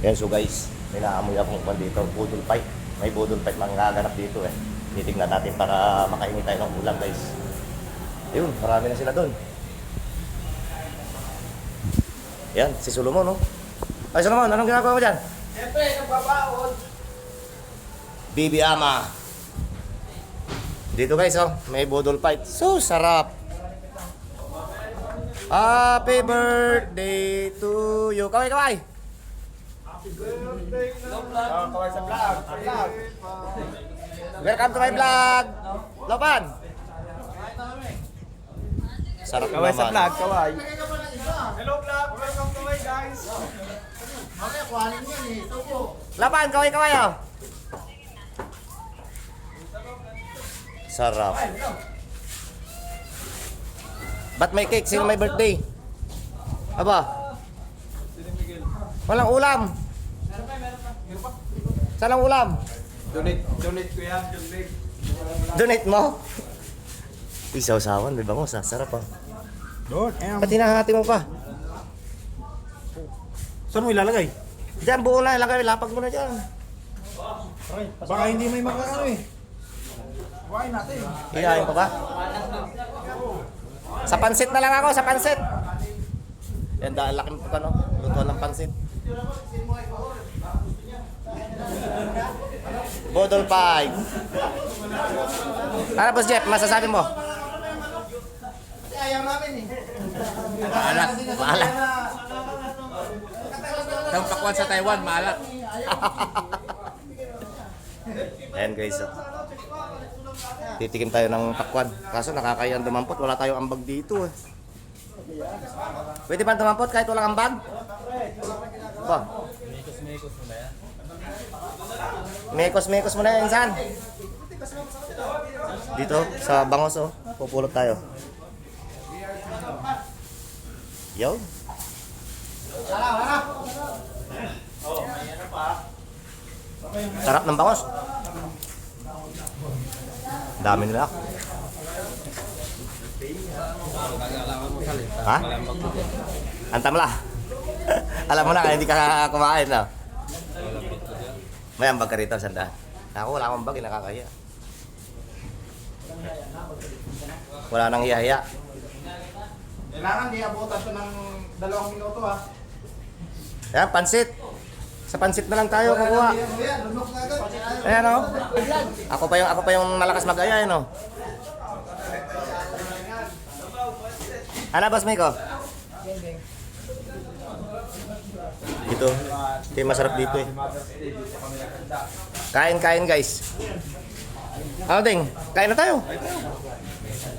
Yan, so guys, may naamoy akong kwan dito, budol pipe. May budol pipe mangaganap dito eh. Titignan natin para makainit tayo ng ulam guys. Yun, marami na sila doon. Yan, si Solomon, no? Ay, Solomon, anong ginagawa mo dyan? Siyempre, nagbabaon. Bibi Ama. Dito guys, oh, may budol pipe. So, sarap. Happy birthday to you. Kaway, kaway. Oh, kaway sa vlog. Sa vlog. Welcome to my vlog. Lopan. Sarap Kaway sa vlog, kaway. Hello vlog, welcome to my guys. Lapan, kaway, kaway, oh. Sarap. Ba't may cake? Sino may birthday? Aba? Walang ulam. Saan ang ulam? Donate, donate ko yan, donate. Donate mo? Isaw-sawan, may bangos ah. Sarap ah. Doon, eh. Ba't hinahati mo pa? Saan mo ilalagay? Diyan, buo na. Ilagay, lapag mo na dyan. Baka hindi may makakano eh. Kuhain natin. Iyayin pa ba? Sa pansit na lang ako, sa pansit. Yan, dahil laki mo pa, no? Luto ng pansit. Bodol pie. Ano, Boss Jeff, masasabi mo? Ayaw namin eh. Maalat. Maalat. Ang pakwan sa Taiwan, maalat. Ayan guys. oh. Titikim tayo ng pakwan. Kaso nakakayang dumampot. Wala tayong ambag dito eh. Pwede ba dumampot kahit walang ambag? Ba? Mekos-mekos mo na yan, insan. Dito, sa bangos oh. Pupulot tayo. Yo. Sarap ng bangos. Dami nila. Ha? Antam lah. Alam mo na, hindi ka kumain na. May ambag ka rito, sanda. Ako, wala akong bag, eh, nakakaya. Wala nang hiya-hiya. Kailangan di abutan to ng dalawang minuto ha. Yan, pansit. Sa pansit na lang tayo kukuha. Ayan, o. Ako pa yung ako pa yung malakas mag-aya, ano? Ano, boss Miko? Dito. Ito yung masarap dito eh. Kain, kain guys. Ano ding? Kain na tayo.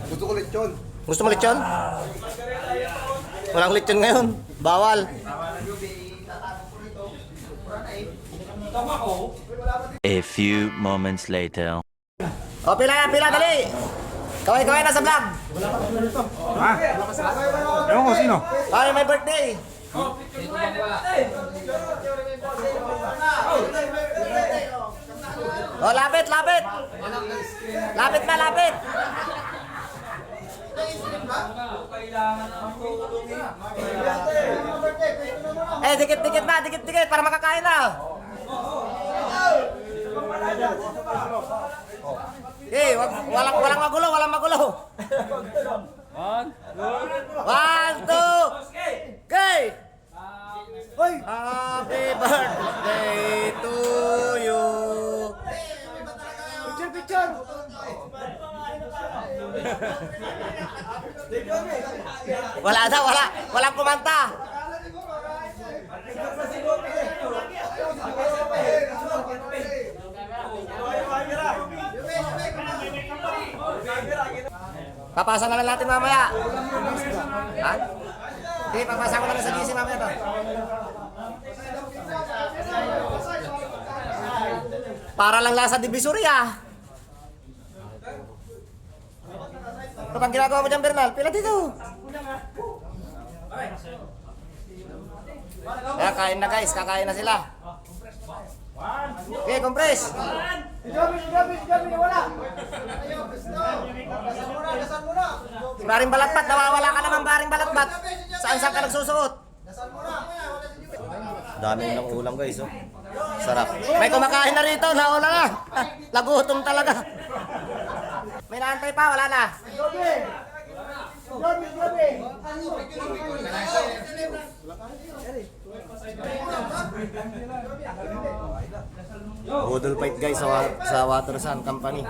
Gusto ko lechon. Gusto mo lechon? Walang lechon ngayon. Bawal. A few moments later. O, pila na, pila, dali! Kaway, kaway na sa vlog! Ha? Ewan ko, sino? Ay, may birthday! Oh, lapit, lapit! Lapit na, lapit! Eh, dikit-dikit na, dikit-dikit para makakain na. Eh, wag, walang walang magulo, walang magulo. One, two, okay. Hoy! Happy birthday Wala na, wala. Walang kumanta. Papasa na lang natin mamaya. Ha? Sige, papasa ko na sa GC mamaya to. Para lang lasa divisoria. Ano bang ginagawa mo dyan, Bernal? Pila dito. Kaya kain na guys, kakain na sila. Okay, compress. Wala! Baring balatbat, nawawala ka naman baring balatbat. Saan saan ka nagsusuot? Dami ng ulam guys, oh. Sarap. May kumakain na rito, nauna na. Lagutom talaga. May naantay pa, wala na. Budol fight guys sa, wa- sa Watersun Company.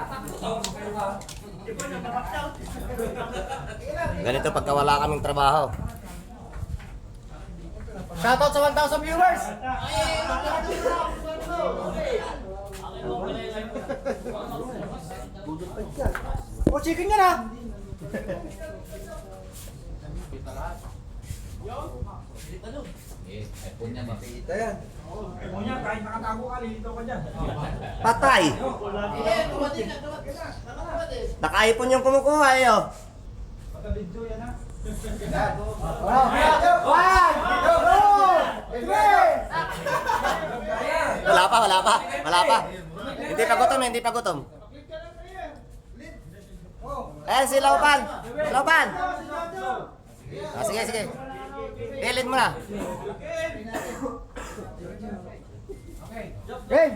Ganito pagka wala kaming trabaho. Shoutout sa 1,000 viewers! O, chicken yan ah! Kita yan. Patay! Nakaipon yung kumukuha eh oh. Wala pa, wala pa, wala pa. Hindi pa gutom, hindi pa gutom. Eh, si Laupan! Laupan! Ah, sige, sige. Pilin mo na. Game!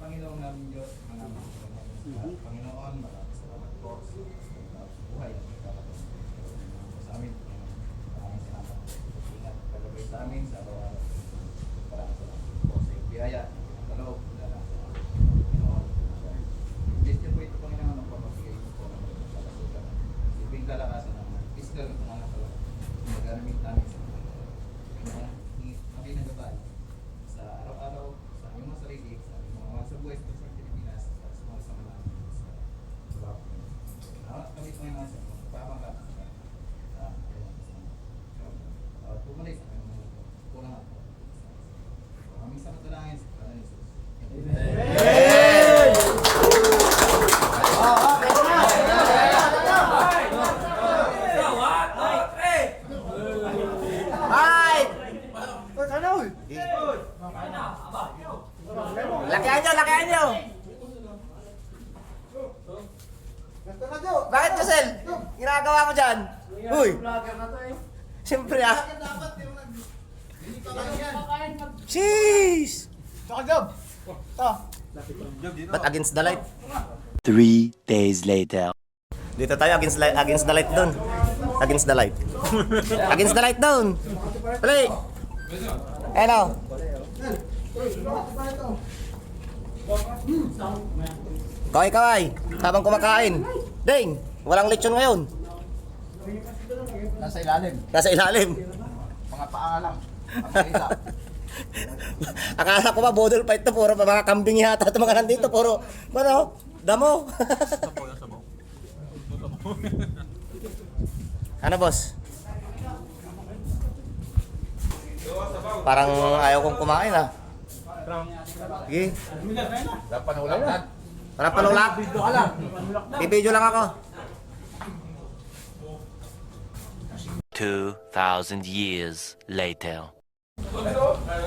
Panginoon namin Diyos, Panginoon, maraming salamat po sa buhay at pagkakataon sa amin. Maraming salamat. Ingat sa amin sa araw-araw. Maraming salamat po sa iyong biyaya, ang kaloob, lala sa Panginoon. Bless niyo po ito, Panginoon, ang papabigay niyo po ng kalasugan. Silbing kalakasan physical at mga kaloob. Magagamit namin sa mga Panginoon, kami nagabay sa araw-araw, sa aming mga sarili, sa aming mga mga sa buhay sa sa Pilipinas, sa sa mga sama namin sa trabaho. Nawat kami po yung mga sa mga papangkat sa sa at pumalik sa aming mga kulang ako. Aming sa matalangin sa Panginoon Jesus. Hi! O, sana uy! Lakihan nyo, lakihan nyo! Bakit Josel? Ginagawa mo dyan? Uy! Siyempre ah. Jeez! Tsaka job! Ah! But against the light? Three days later. Dito tayo against light, against the light doon. Against the light. against the light doon. Play. Hello. Kaway kaway. Habang kumakain. Ding, walang lechon ngayon. Nasa ilalim, Nasa ilalim. mga paa lang. Akala ko ba bodol fight to puro pa mga kambing yata ito mga nandito puro ano damo. ano boss? Parang ayaw kong kumain ah. Sige. Dapat panulak Parang panulak. Bibidyo lang ako. 2,000 years later.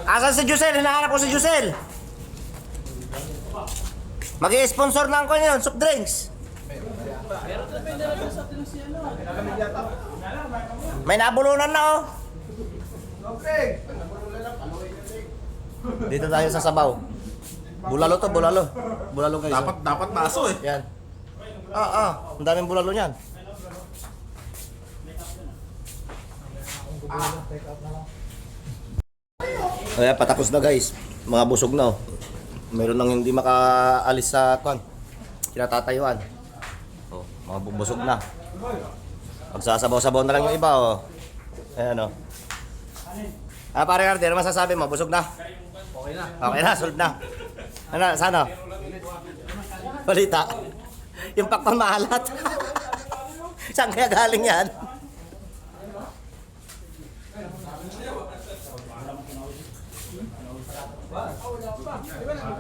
Asan si Jusel? Hinahanap ko si Jusel. Mag-i-sponsor na ako yun, soft drinks. May nabulunan na oh. Dito tayo sa Sabaw. Bulalo to, bulalo. Bulalo guys. Dapat, dapat maso eh. Yan. Ah, ah. Ang daming bulalo niyan. Kaya patapos na guys. Mga busog na oh. Meron nang hindi makaalis sa kwan. Kinatatayuan. Oh, mga bu- busog na. Magsasabaw-sabaw na lang yung iba oh. Ayan oh. Ah, pare Ardi, ano masasabi mo? Busog na? Okay na. Okay na, solved na. Ano, sana? Balita. Yung pakpang maalat. Saan kaya galing yan?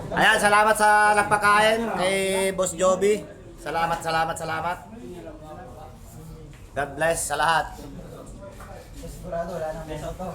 Ayan, salamat sa nagpakain kay Boss Joby. Salamat, salamat, salamat. God bless sa lahat. Sigurado, wala nang to.